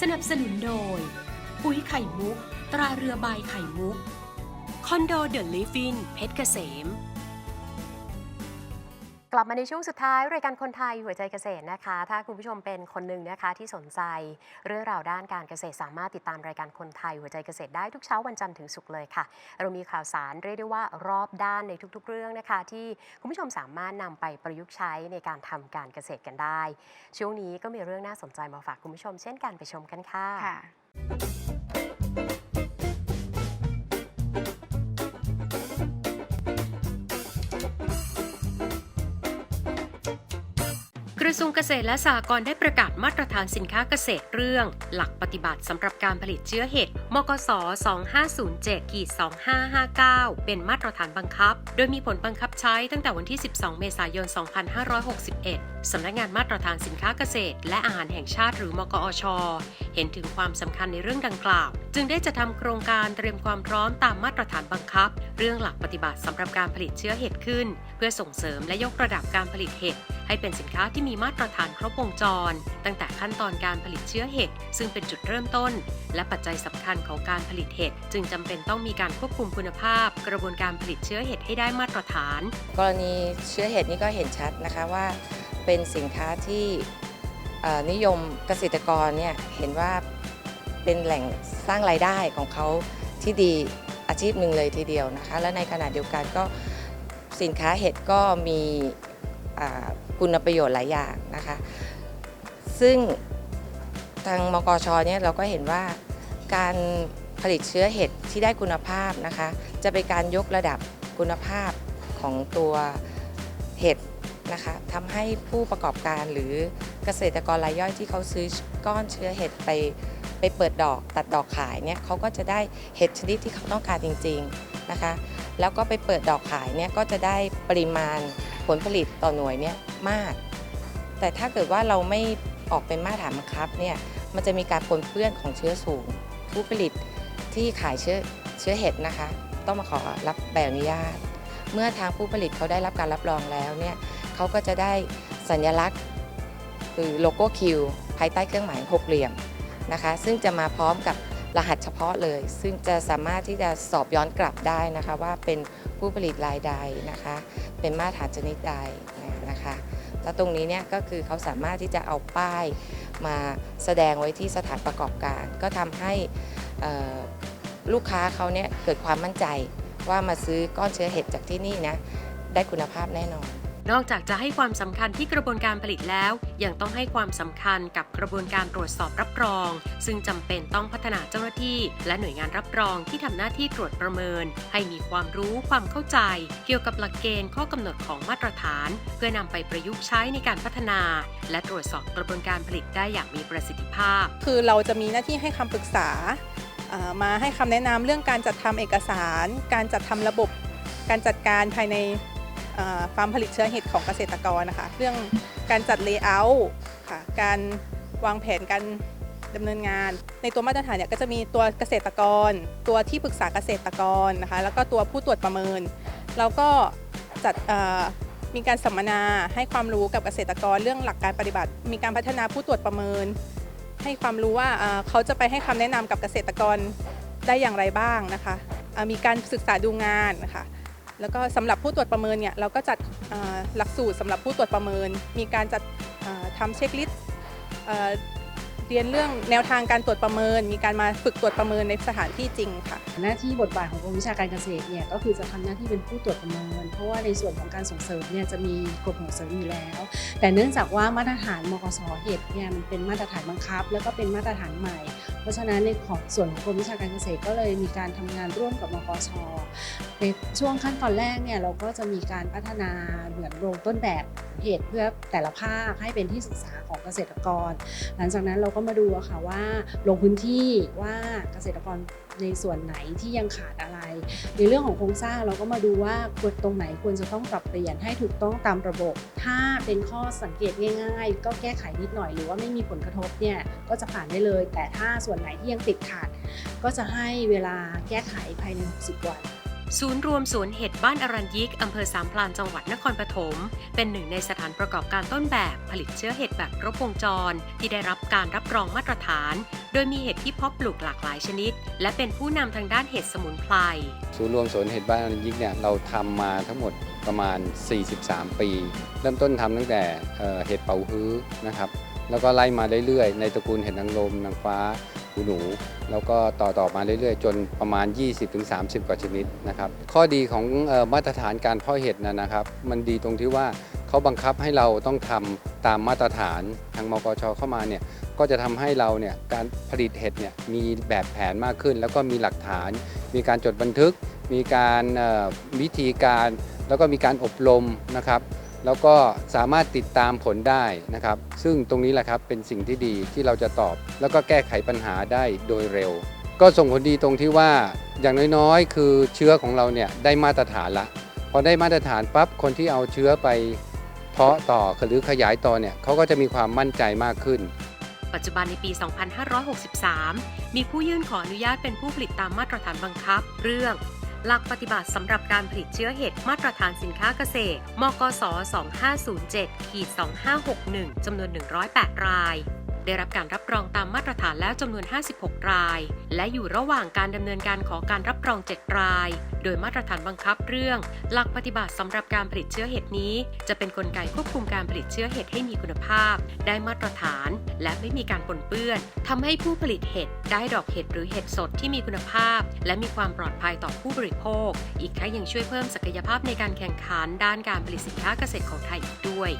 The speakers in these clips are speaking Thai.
สนับสนุนโดย ปุ๋ยไข่มุก ตราเรือใบไข่มุก คอนโดเดอะลิฟฟินเพชรเกษม กลับมาในช่วงสุดท้าย รายการคนไทยหัวใจเกษตรนะคะ ถ้าคุณผู้ชมเป็นคนหนึ่งนะคะที่สนใจเรื่องราวด้านการเกษตรสามารถติดตามรายการคนไทยหัวใจเกษตรได้ทุกเช้าวันจันทร์ถึงศุกร์เลยค่ะ เรามีข่าวสารเรียกได้ว่ารอบด้านในทุกๆ เรื่องนะคะ ที่คุณผู้ชมสามารถนำไปประยุกต์ใช้ในการทำการเกษตรกันได้ ช่วงนี้ก็มีเรื่องน่าสนใจมาฝากคุณผู้ชม เช่นกันไปชมกันค่ะ ระทรวงเกษตรและสหกรณ์ได้ประกาศมาตรฐานสินค้าเกษตรเรื่อง หลักปฏิบัติสำหรับการผลิตเชื้อเห็ด มกส 2507-2559 เป็นมาตรฐานบังคับ โดยมีผลบังคับใช้ตั้งแต่วันที่ 12 เมษายน 2561 สำนักงานมาตรฐานสินค้าเกษตร และอาหารแห่งชาติหรือมกอช เห็นถึงความสำคัญในเรื่องดังกล่าว จึงได้จะทำโครงการเตรียมความพร้อมตามมาตรฐานบังคับ เรื่องหลักปฏิบัติสำหรับการผลิตเชื้อเห็ดขึ้น เพื่อส่งเสริมและยกระดับการผลิตเห็ดให้เป็นสินค้าที่มีมาตรฐานครบวงจร ตั้งแต่ขั้นตอนการผลิตเชื้อเห็ดซึ่งเป็นจุดเริ่มต้น และปัจจัยสำคัญของการผลิตเห็ดจึงจำเป็นต้องมีการควบคุมคุณภาพ กระบวนการผลิตเชื้อเห็ดให้ได้มาตรฐาน กรณีเชื้อเห็ดนี่ก็เห็นชัดนะคะว่า เป็นสินค้าที่นิยมเกษตรกรเนี่ยเห็นว่าเป็นแหล่งสร้างรายได้ของเขาที่ดีอาชีพหนึ่งเลยทีเดียวนะคะ และในขณะเดียวกันก็สินค้าเห็ดก็มีคุณประโยชน์หลายอย่างนะคะ ซึ่งทางมกชเนี่ยเราก็เห็นว่า การผลิตเชื้อเห็ดที่ได้คุณภาพนะคะ จะเป็นการยกระดับคุณภาพของตัวเห็ดนะคะทำให้ผู้ประกอบการหรือเกษตรกรรายย่อยที่เขาซื้อก้อนเชื้อเห็ดไปไปเปิดดอกตัดดอกขายเนี่ยเขาก็จะได้เห็ดชนิดที่เขาต้องการจริงๆนะคะ แล้วก็ไปเปิดดอกขายเนี่ยก็จะได้ปริมาณผลผลิตต่อหน่วยเนี่ยมาก แต่ถ้าเกิดว่าเราไม่ออกเป็นมาตรฐานบังคับเนี่ยมันจะมีการปนเปื้อนของเชื้อสูง ผู้ผลิตที่ขายเชื้อเชื้อเห็ดนะคะ ต้องมาขอรับใบอนุญาต เมื่อทางผู้ผลิตเขาได้รับการรับรองแล้วเนี่ยเขาก็จะได้สัญลักษณ์คือโลโก้คิวภายใต้เครื่องหมายหกเหลี่ยมนะคะ ซึ่งจะมาพร้อมกับรหัสเฉพาะเลย ซึ่งจะสามารถที่จะสอบย้อนกลับได้นะคะ ว่าเป็นผู้ผลิตรายใดนะคะ เป็นมาตรฐานชนิดใดนะคะ แล้วตรงนี้เนี่ยก็คือเขาสามารถที่จะเอาป้ายมาแสดงไว้ที่สถานประกอบการ ก็ทำให้ลูกค้าเขาเนี่ยเกิดความมั่นใจว่ามาซื้อก้อนเชื้อเห็ดจากที่นี่นะได้คุณภาพแน่นอน นอกจากจะให้ความสำคัญที่กระบวนการผลิตแล้ว ยังต้องให้ความสำคัญกับกระบวนการตรวจสอบรับรอง ซึ่งจำเป็นต้องพัฒนาเจ้าหน้าที่ และหน่วยงานรับรองที่ทำหน้าที่ตรวจประเมิน ให้มีความรู้ความเข้าใจ เกี่ยวกับหลักเกณฑ์ข้อกำหนดของมาตรฐาน เพื่อนำไปประยุกต์ใช้ในการพัฒนา และตรวจสอบกระบวนการผลิตได้อย่างมีประสิทธิภาพ คือเราจะมีหน้าที่ให้คำปรึกษามาให้คำแนะนำเรื่องการจัดทำเอกสาร การจัดทำระบบ การจัดการภายใน ฟาร์มผลิตเชื้อเห็ดของเกษตรกรนะคะ เรื่องการจัดเลเยอร์ค่ะ การวางแผนการดำเนินงาน ในตัวมาตรฐานเนี่ยก็จะมีตัวเกษตรกร ตัวที่ปรึกษาเกษตรกรนะคะ แล้วก็ตัวผู้ตรวจประเมิน แล้วก็จัดมีการสัมมนาให้ความรู้กับเกษตรกรเรื่องหลักการปฏิบัติ มีการพัฒนาผู้ตรวจประเมิน ให้ความรู้ว่าเขาจะไปให้คำแนะนำกับเกษตรกรได้อย่างไรบ้างนะคะ มีการศึกษาดูงานนะคะ แล้วก็สำหรับผู้ตรวจประเมินเนี่ยเราก็จัดหลักสูตรสำหรับผู้ตรวจประเมิน มีการจัดเอ่อทำเช็คลิสต์เรียนเรื่องแนวทางการตรวจประเมิน มีการมาฝึกตรวจประเมินในสถานที่จริงค่ะ หน้าที่บทบาทของกรมวิชาการเกษตรเนี่ยก็คือจะทำหน้าที่เป็นผู้ตรวจประเมิน เพราะว่าในส่วนของการส่งเสริมเนี่ยจะมีกรมส่งเสริมอยู่แล้ว แต่เนื่องจากว่ามาตรฐานมกสเห็ดเนี่ยมันเป็นมาตรฐานบังคับ แล้วก็เป็นมาตรฐานใหม่ เพราะฉะนั้นในของส่วนของกรมวิชาการเกษตรก็เลยมีการทำงานร่วมกับมกชในช่วงขั้นตอนแรกเนี่ยเราก็จะมีการพัฒนาเหมือนโรงต้นแบบเห็ดเพื่อแต่ละภาคให้เป็นที่ศึกษาของเกษตรกร หลังจากนั้นเราก็มาดูค่ะว่าลงพื้นที่ว่าเกษตรกรในส่วนไหนที่ยังขาดอะไร ในเรื่องของโครงสร้างเราก็มาดูว่าควรตรงไหนควรจะต้องปรับเปลี่ยนให้ถูกต้องตามระบบ ถ้าเป็นข้อสังเกตง่าย ๆ ก็แก้ไขนิดหน่อยหรือว่าไม่มีผลกระทบเนี่ยก็จะผ่านได้เลย แต่ถ้าส่วนไหนที่ยังติดขัด ก็จะให้เวลาแก้ไขภายใน 60 วัน ศูนย์รวมสวนเห็ดบ้านอรัญยิก อำเภอสามพรานจังหวัดนครปฐม เป็นหนึ่งในสถานประกอบการต้นแบบผลิตเชื้อเห็ดแบบครบวงจร ที่ได้รับการรับรองมาตรฐาน โดยมีเห็ดที่เพาะปลูกหลากหลายชนิด และเป็นผู้นำทางด้านเห็ดสมุนไพร ศูนย์รวมสวนเห็ดบ้านอรัญยิกเนี่ยเราทำมาทั้งหมดประมาณ 43 ปี เริ่มต้นทำตั้งแต่เอ่อเห็ดเป่าฮื้อนะครับ แล้วก็ไล่มาเรื่อยๆ ในตระกูลเห็ดนางรมนางฟ้า หูหนูแล้วก็ต่อต่อมาเรื่อยๆ จนประมาณ 20-30 กว่าชนิดนะครับข้อดีของออมาตรฐานการเพาะเห็ดนะนะครับมันดีตรงที่ว่าเขาบังคับให้เราต้องทำตามมาตรฐานทางมกชเข้ามาเนี่ยก็จะทำให้เราเนี่ยการผลิตเห็ดเนี่ยมีแบบแผนมากขึ้น แล้วก็มีหลักฐาน มีการจดบันทึก มีการวิธีการ แล้วก็มีการอบรมนะครับ แล้วก็สามารถติดตามผลได้นะครับ ซึ่งตรงนี้แหละครับเป็นสิ่งที่ดีที่เราจะตอบ แล้วก็แก้ไขปัญหาได้โดยเร็ว ก็ส่งผลดีตรงที่ว่าอย่างน้อยๆ คือเชื้อของเราเนี่ยได้มาตรฐานละพอได้มาตรฐานปั๊บคนที่เอาเชื้อไป เพาะต่อหรือขยายต่อเนี่ยเขาก็จะมีความมั่นใจมากขึ้น ปัจจุบันในปี 2563 มีผู้ยื่นขออนุญาตเป็นผู้ผลิตตามมาตรฐานบังคับ เรื่อง หลักปฏิบัติสำหรับการผลิตเชื้อเห็ดมาตรฐานสินค้าเกษตร มกส 2507ขีด2561 จำนวน 108 ราย ได้รับการรับรองตามมาตรฐานแล้วจำนวน 56 ราย และอยู่ระหว่างการดำเนินการขอการรับรอง 7 ราย โดยมาตรฐานบังคับเรื่อง หลักปฏิบัติสำหรับการผลิตเชื้อเห็ดนี้ จะเป็นนกลไกควบคุมการผลิตเชื้อเห็ดให้มีคุณภาพ ได้มาตรฐาน และไม่มีการปนเปื้อนทำให้ผู้ผลิตเห็ดได้ดอกเห็ดหรือเห็ดสดที่มีคุณภาพ และมีความปลอดภัยต่อผู้บริโภค อีกทั้งยังช่วยเพิ่มศักยภาพในการแข่งขันด้านการผลิตสินค้าเกษตรของไทยอีกด้วย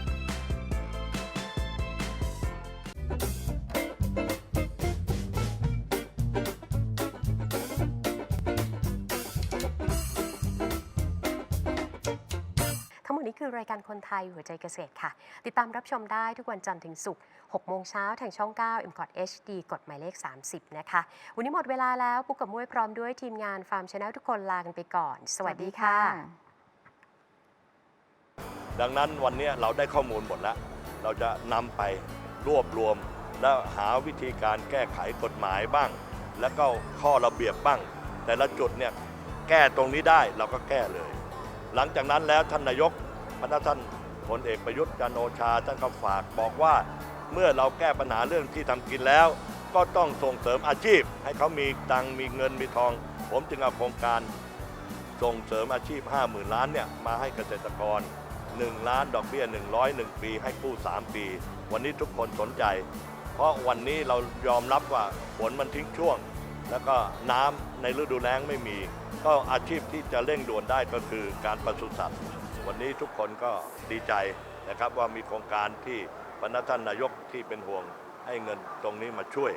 คือรายการคนไทยหัวใจเกษตรค่ะ ติดตามรับชมได้ทุกวันจันทร์ถึงศุกร์6โมงเช้าทางช่อง 9 m c o t HD กดหมายเลข 30 นะคะ วันนี้หมดเวลาแล้วปุ๊กกับมุ้ยพร้อมด้วยทีมงานฟาร์มชาแนลทุกคนลากันไปก่อน สวัสดีค่ะ ดังนั้นวันนี้เราได้ข้อมูลหมดแล้ว เราจะนำไปรวบรวม แล้วหาวิธีการแก้ไขกฎหมายบ้าง แล้วก็ข้อระเบียบบ้าง แต่ละจุดเนี่ยแก้ตรงนี้ได้เราก็แก้เลย หลังจากนั้นแล้วท่านนายก พระท่านพลเอกประยุทธ์จันโอชาท่านก็ฝากบอกว่าเมื่อเราแก้ปัญหาเรื่องที่ทำกินแล้ว ก็ต้องส่งเสริมอาชีพ ให้เขามีตังมีเงินมีทอง ผมจึงเอาโครงการส่งเสริมอาชีพ 50,000 ล้านเนี่ยมาให้เกษตรกร 1 ล้านดอกเบี้ย 101 ปี ให้กู้ 3 ปี วันนี้ทุกคนสนใจ เพราะวันนี้เรายอมรับว่าฝนมันทิ้งช่วง แล้วก็น้ำในฤดูแล้งไม่มี ก็อาชีพที่จะเร่งด่วนได้ก็คือการปศุสัตว์ วันนี้ทุกคนก็ดีใจนะครับว่ามีโครงการที่พระท่านนายกที่เป็นห่วงให้เงินตรงนี้มาช่วย